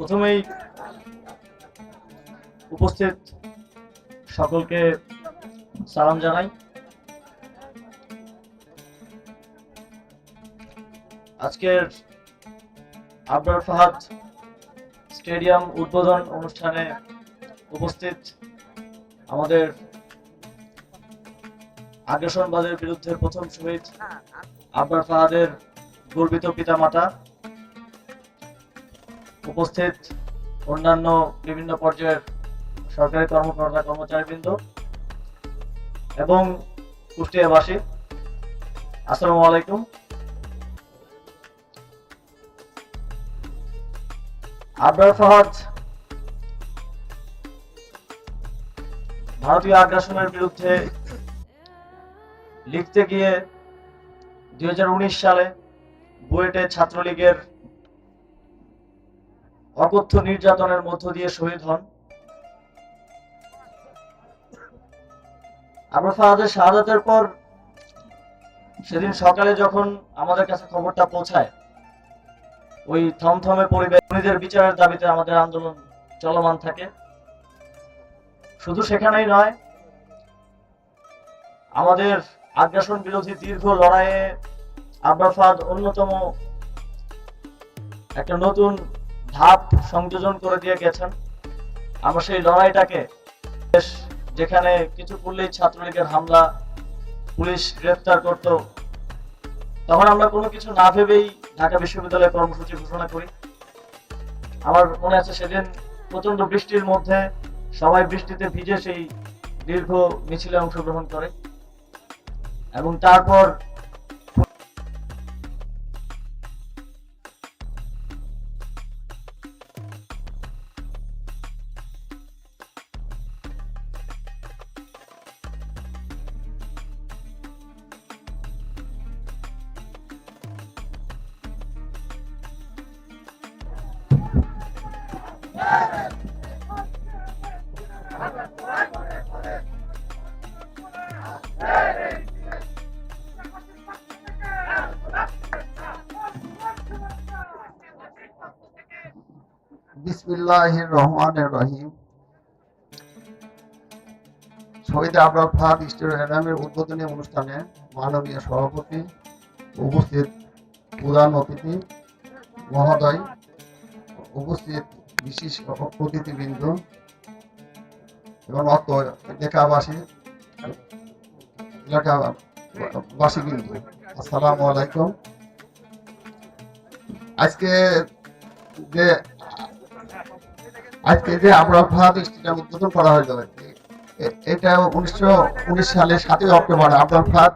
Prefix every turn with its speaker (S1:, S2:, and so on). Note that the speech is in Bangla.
S1: প্রথমেই উপস্থিত সকলকে সালাম জানাই। আজকের আবরার ফাহাদ স্টেডিয়াম উদ্বোধন অনুষ্ঠানে উপস্থিত আমাদের আগ্রাসনবাদের বিরুদ্ধে প্রথম শহীদ আবরার ফাহাদের গর্বিত পিতামাতা। উপস্থিত অন্যান্য বিভিন্ন পর্যায়ের সরকারি কর্মকর্তা, কর্মচারীবৃন্দ এবং কুষ্টিয়াবাসী। আসসালামু আলাইকুম। আবরার ফাহাদ ভারতীয় আগ্রাসনের বিরুদ্ধে লিখতে গিয়ে দুই হাজার উনিশ সালে বুয়েটে ছাত্রলীগের অকথ্য নির্যাতনের মধ্য দিয়ে শহীদ হন। আমরা ফাহাদের শাহাদাতের পর সেদিন সকালে যখন আমাদের কাছে খবরটা পৌঁছায়, ওই থমথমে পরিবেশ খুনিদের বিচারের দাবিতে আমাদের আন্দোলন চলমান থাকে। শুধু সেখানেই নয়, আমাদের আগ্রাসন বিরোধী দীর্ঘ লড়াইয়ে আব্রাফাদ অন্যতম একটা নতুন ধাপ সংযোজন করে দিয়ে গেছেন। আমরা সেই লড়াইটাকে যেখানে কিছু করলেই ছাত্রলীগের হামলা, পুলিশ গ্রেফতার করত, তখন আমরা কোনো কিছু না ভেবেই ঢাকা বিশ্ববিদ্যালয়ে কর্মসূচি ঘোষণা করি। আমার মনে আছে সেদিন প্রচণ্ড বৃষ্টির মধ্যে সবাই বৃষ্টিতে ভিজে সেই দীর্ঘ মিছিলে অংশগ্রহণ করে। এবং তারপর
S2: বিসমিল্লাহির রহমানির রহিম। শহীদ আবরার ফাহাদ স্টেডিয়ামের উদ্বোধনী অনুষ্ঠানে মাননীয় সভাপতি উপস্থিত প্রধান অতিথি মহোদয় উপস্থিত বিশেষ অতিথিবৃন্দ এবং অত এলাকাবাসী, এলাকাবাসীবৃন্দ। আসসালামু আলাইকুম। আজকে যে আজকে যে আমরা ফাহাদ স্টেডিয়াম উদ্বোধন করা এ- এটা উনিশশো উনিশ সালে সাতই অক্টোবর আবরার ফাহাদ